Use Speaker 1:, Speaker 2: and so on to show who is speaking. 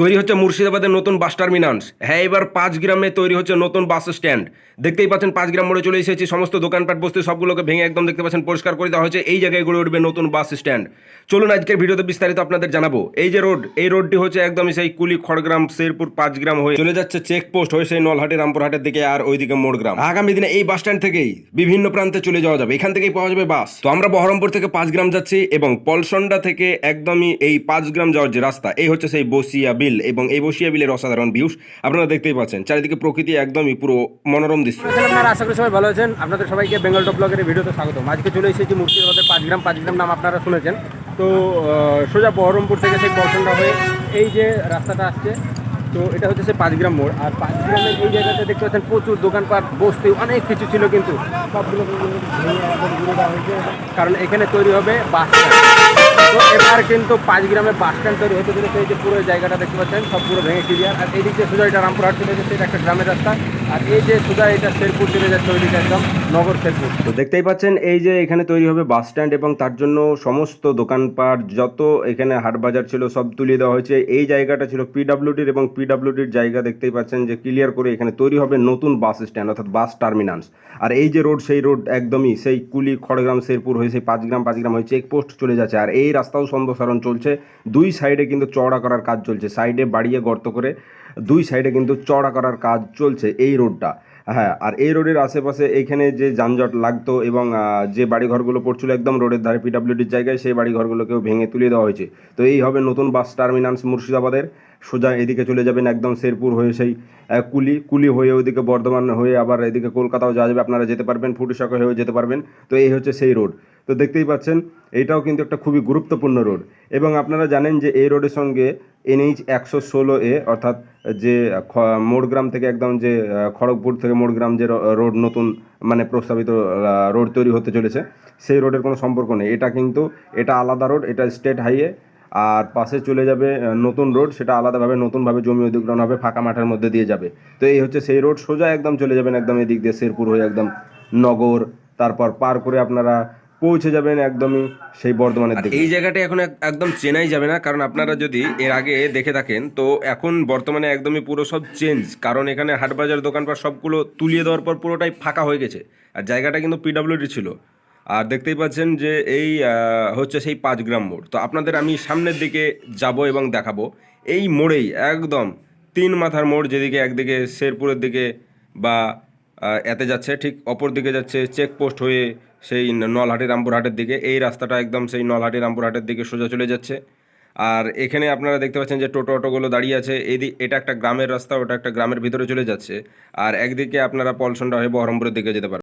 Speaker 1: তৈরি হচ্ছে মুর্শিদাবাদের নতুন বাস টার্মিনাস হ্যাঁ এবার পাঁচ গ্রামে তৈরি হচ্ছে নতুন বাস স্ট্যান্ড। দেখতেই পাচ্ছেন পাঁচ গ্রাম মোড়ে চলে এসেছি, সমস্ত দোকানপাট বস্তি সবগুলোকে ভেঙে একদম দেখতে পাচ্ছেন পরিষ্কার করে দেওয়া হয়েছে। এই জায়গায় গড়ে উঠবে নতুন বাস স্ট্যান্ড। চলুন আজকের ভিডিওতে বিস্তারিত আপনাদের জানাব। এই যে রোড, এই রোডটি হচ্ছে একদমই সেই কুলি খড়গ্রাম, শেরপুর, পাঁচ গ্রাম হয়ে চলে যাচ্ছে চেকপোস্ট হয়ে সেই নলহাটি, রামপুরহাটের দিকে আর ওইদিকে মোড়গ্রাম। আগামী দিনে এই বাস স্ট্যান্ড থেকেই বিভিন্ন প্রান্তে চলে যাওয়া যাবে। এখান থেকেই পাওয়া যাবে বাস। তো আমরা বহরমপুর থেকে পাঁচ গ্রাম যাচ্ছি এবং পলসন্ডা থেকে একদমই এই পাঁচ গ্রাম যাওয়ার যে রাস্তা, এই হচ্ছে সেই বসিয়া বিল। এবং এই বসিয়া বিলের অসাধারণ ভিউস আপনারা দেখতেই পাচ্ছেন। চারিদিকে প্রকৃতি একদমই পুরো মনোরম দৃশ্য।
Speaker 2: আপনারা আশা করি সবাই ভালো আছেন। আপনাদের সবাইকে বেঙ্গল টপ ব্লগের ভিডিওতে স্বাগতম। আজকে চলে এসেছি গ্রাম পাঁচ গ্রাম নাম আপনারা শুনেছেন। তো সোজা বহরমপুর থেকে সেই বর্ষণটা হয়ে এই যে রাস্তাটা আসছে তো এটা হচ্ছে সেই পাঁচ গ্রাম মোড়। আর পাঁচ গ্রামের এই জায়গাতে দেখতে পাচ্ছেন প্রচুর দোকানপাট বসতি অনেক কিছু ছিল কিন্তু। সবগুলো কারণ এখানে তৈরি হবে বাস তো এবার কিন্তু পাঁচ গ্রামে বাস স্ট্যান্ড তৈরি হতে চলেছে। এই যে পুরো জায়গাটা দেখতে পাচ্ছেন সব পুরো ভেঙে ক্লিয়ার আর এই দিক সোজা এটা রামপুরহাট চলে যাচ্ছে এটা একটা গ্রামের রাস্তা। আর এই যে সোজা এটা শেরপুর চলে যাচ্ছে ওই দিকে একদম নগর শেরপুর।
Speaker 1: তো দেখতেই পাচ্ছেন এই যে এখানে তৈরি হবে বাস স্ট্যান্ড এবং তার জন্য সমস্ত দোকানপাট যত এখানে হাট বাজার ছিল সব তুলিয়ে দেওয়া হয়েছে। এই জায়গাটা ছিল পিডাব্লিউডির এবং পিডাব্লিউডির জায়গা দেখতেই পাচ্ছেন যে ক্লিয়ার করে এখানে তৈরি হবে নতুন বাস স্ট্যান্ড অর্থাৎ বাস টার্মিনাস আর এই যে রোড সেই রোড একদমই সেই কুলি, খড়গ্রাম, শেরপুর হয়ে সেই পাঁচ গ্রাম পাঁচ গ্রাম হয়ে চেকপোস্ট চলে যাচ্ছে। আর এই রাস্তাও সম্প্রসারণ চলছে। দুই সাইডে কিন্তু চওড়া করার কাজ চলছে। সাইডে বাড়িয়ে গর্ত করে দুই সাইডে কিন্তু চওড়া করার কাজ চলছে এই রোডটা হ্যাঁ আর এই রোডের আশেপাশে এইখানে যে যানজট লাগতো এবং যে বাড়িঘরগুলো পড়ছিল একদম রোডের ধারে পিডাব্লিউডির জায়গায়, সেই বাড়িঘরগুলোকেও ভেঙে তুলে দেওয়া হয়েছে। তো এই হবে নতুন বাস টার্মিনাস মুর্শিদাবাদের। সোজা এদিকে চলে যাবেন একদম শেরপুর হয়ে সেই কুলি কুলি হয়ে ওইদিকে বর্ধমান হয়ে আবার এদিকে কলকাতাও যাওয়া যাবে, আপনারা যেতে পারবেন ফুটিসাঁকো হয়েও যেতে পারবেন। তো এই হচ্ছে সেই রোড। তো দেখতেই পাচ্ছেন এইটাও কিন্তু একটা খুবই গুরুত্বপূর্ণ রোড। এবং আপনারা জানেন যে এই রোডের সঙ্গে এনএইচ একশো ষোলো এ, অর্থাৎ যে মোড়গ্রাম থেকে একদম যে খড়গপুর থেকে মোড়গ্রাম যে রোড নতুন মানে প্রস্তাবিত রোড তৈরি হতে চলেছে, সেই রোডের কোনো সম্পর্ক নেই। এটা কিন্তু, এটা আলাদা রোড, এটা স্টেট হাইওয়ে আর পাশে চলে যাবে নতুন রোড সেটা আলাদাভাবে নতুনভাবে জমি অধিগ্রহণ হবে ফাঁকা মাঠের মধ্যে দিয়ে যাবে। তো এই হচ্ছে সেই রোড সোজা একদম চলে যাবেন একদম এদিক দিয়ে শেরপুর হয়ে একদম নগর তারপর পার করে আপনারা পৌঁছে যাবেন একদমই সেই বর্ধমানের দিকে। এই জায়গাটা এখন একদম চেনাই যাবে না কারণ আপনারা যদি এর আগে দেখে থাকেন তো এখন বর্তমানে একদমই পুরো সব চেঞ্জ কারণ এখানে হাটবাজার দোকানপাট সবগুলো তুলিয়ে দেওয়ার পর পুরোটাই ফাঁকা হয়ে গেছে। আর জায়গাটা কিন্তু পিডাব্লিউডি ছিল। আর দেখতেই পাচ্ছেন যে এই হচ্ছে সেই পাঁচ গ্রাম মোড়। তো আপনাদের আমি সামনের দিকে যাব এবং দেখাবো। এই মোড়েই একদম তিন মাথার মোড় যেদিকে একদিকে শেরপুরের দিকে বা এতে যাচ্ছে, ঠিক অপর দিকে যাচ্ছে চেকপোস্ট হয়ে সেই নলহাটি রামপুরহাটের দিকে। এই রাস্তাটা একদম সেই নলহাটি রামপুরহাটের দিকে সোজা চলে যাচ্ছে। আর এখানে আপনারা দেখতে পাচ্ছেন যে টোটো অটোগুলো দাঁড়িয়ে আছে। এদিক এটা একটা গ্রামের রাস্তা, ওটা একটা গ্রামের ভিতরে চলে যাচ্ছে। আর একদিকে আপনারা পলসন্ডা হয়ে বহরমপুরের দিকে যেতে পারবেন।